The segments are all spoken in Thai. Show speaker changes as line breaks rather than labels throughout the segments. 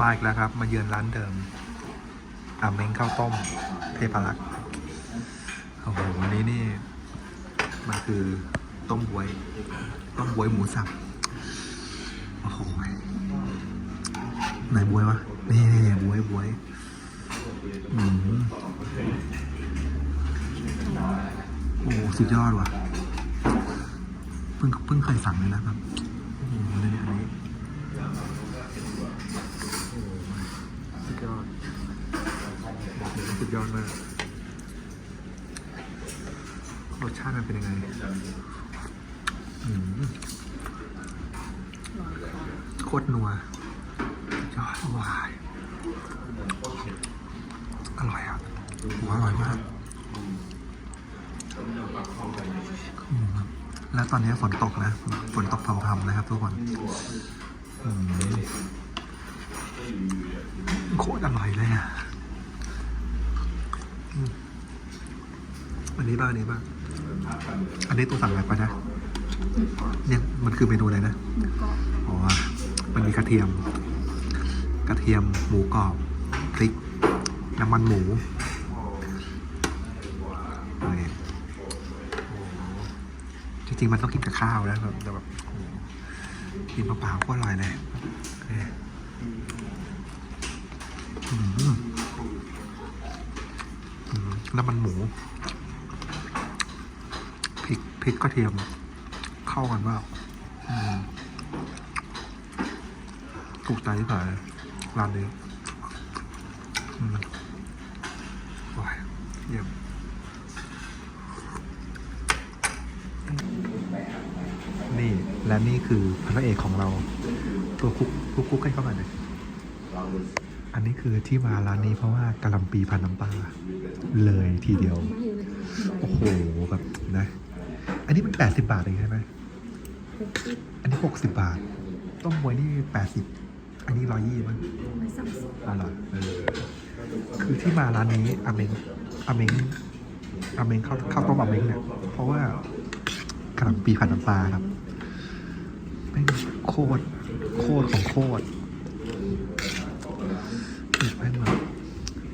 มาอีกแล้วครับ มาเยือนร้านเดิมอ่าเม้งข้าวต้มเทพรักษ์โอ้โหวันนี้นี่ มันคือต้มบวย ต้มบวยหมูสับ โอ้โห ไหนบวยวะ นี่นี่บวยบวยอืมโอ้โหสุดยอดว่ะ เพิ่งเพิ่งเคยสั่งเลยนะครับ โอ้โหเนี่ยอันนี้ สุดยอดบอกเลยว่า สุดยอดมากรสชาติมันเป็นยังไงอืมโคตรนัวยอดวายอร่อยอะหัวอร่อยมากอืมแล้วตอนนี้ฝนตกนะ ฝนตกพรำๆนะครับทุกคนอืมโคตรอร่อยเลยอะอืม อันนี้บ้างอันนี้บ้างอันนี้ตัวสั่งอะไรไปนะ เนี่ยมันคือเมนูอะไรนะอ๋อมันมีกระเทียม กระเทียมหมูกรอบพริกน้ำมันหมูนี่โอ้โหจริงๆมันต้องกินกับข้าวนะแบบแต่แบบโอ้โหกินเปล่าๆก็อร่อยเลยนี่อืมอืมน้ำมันหมู พริกพริกกระเทียม เข้ากันมากถูกใจที่ผ่านร้านนี้ว้ายเยี่ยมนี่และนี่คือพระเอกของเรา ตัวคุกคุกคุกให้เข้ามาหน่อยอันนี้คือที่มาร้านนี้เพราะว่ากะหล่ำปีพันน้ำปลาเลยทีเดียว โอ้โหแบบ นะอันนี้มันแปดสิบาทเองใช่ไหม อันนี้หกสิบาท ต้มบวยนี่แปดสิบ อันนี้ร้อยยี่มั้งอ๋อเหรอเออ คือที่มาร้านนี้อาเมงอาเมงอาเมงข้าวข้าวต้มอาเมงเนี่ย เพราะว่ากระหล่ำปีผัดน้ำปลาครับเป็นโคตร โคตรของโคตรอีกแม่นมาก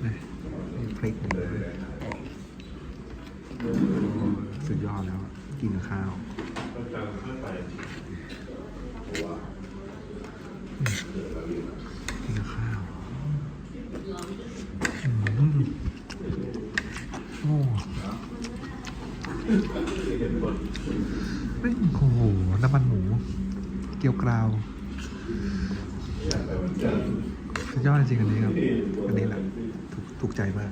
นี่นี่พริกนี่โอ้สุดยอดแล้วอะ กินข้าว กินข้าวโอ้โอ้โหน้ำมันหมู เกี๊ยวกราวสุดยอดจริงอันนี้ครับ อันนี้แหละถูกถูกใจมาก